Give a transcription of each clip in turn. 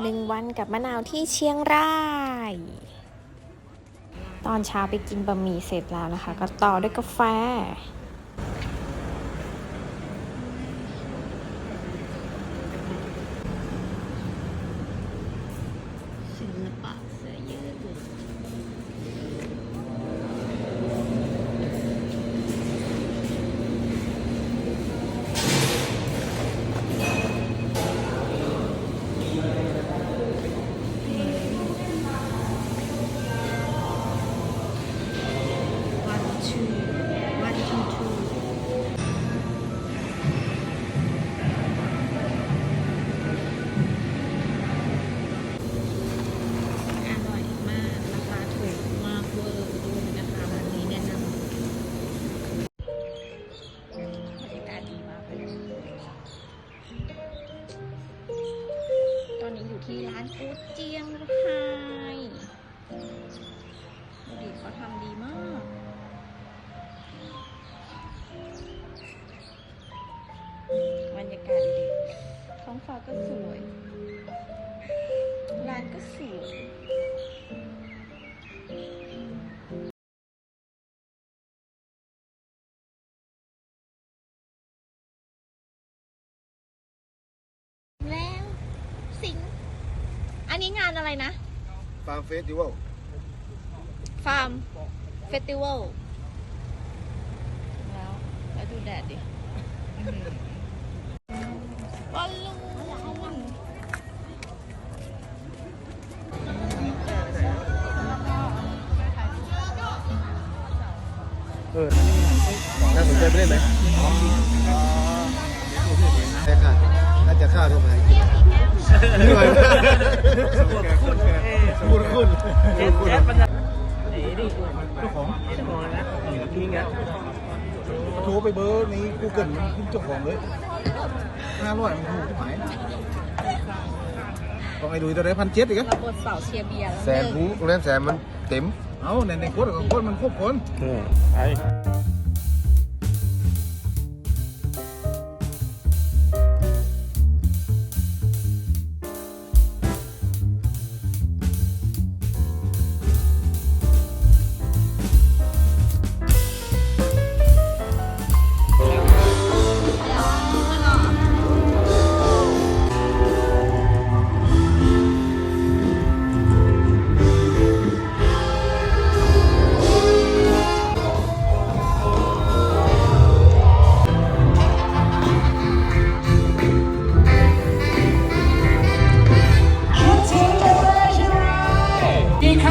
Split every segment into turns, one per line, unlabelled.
หนึ่งวันกับมะนาวที่เชียงราย ตอนเช้าไปกินบะหมี่เสร็จแล้วนะคะ ก็ต่อด้วยกาแฟ
เขาทำดีมาก บรรยากาศดีท้องฟ้าก็สวย ร้านก็สวยแล้วสิง อันนี้งานอะไรนะ
ฟาร์มเฟสติวัล
ฟาร์มเฟสติวัลแล้ว แล้วดูแดดดิบอลลูนเออ
น่าสนใจไปเล่นไหมใช่ค่ะน่าจะฆ่าทุกไหมเหนื่อย
พูดคุณเจ
็ดเจ็ดมันจะหนีดิ เ
จ้าของเจ้าของนะทิ้งอะโทรไปเบอร์นี้กูเกิลมันขึ้นเจ้าของเลยห้าร้อยมันถูกที่หมายต้องไอ้ดูตัวได้พันเจ็ดอีกอะ
รับบทสาวเชียร์เบียร์แสนหู
โรงแรมแสนมันเต็ม
เอาในในโคตรกับโคตรมันควบคนไอ้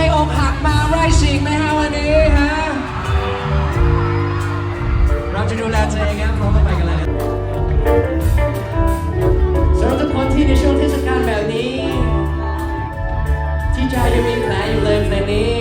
ให้อกหักมาไร่ชิงไหมฮะวันนี้ฮะ เราจะดูแลตัวเองครับพร้อมไปกันเลยสำหรับทุกคนที่ในช่วงเทศกาลแบบนี้ ที่ใจยังมีแผลอยู่เลยในนี้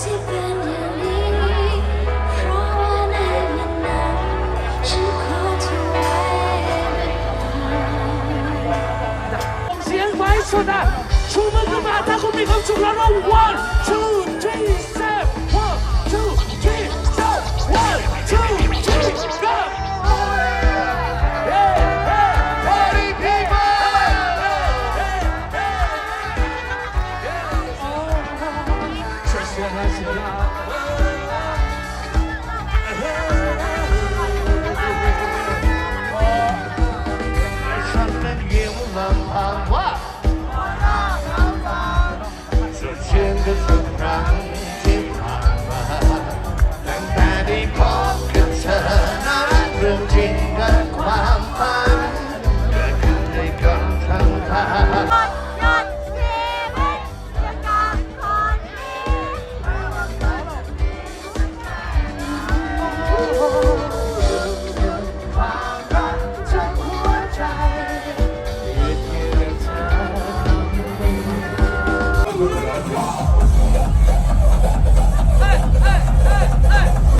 เส
ียงไว้สุดอะชูมือขึ้นมาถ้าคุณมีความสุขแล้วนะ one two three four Woman,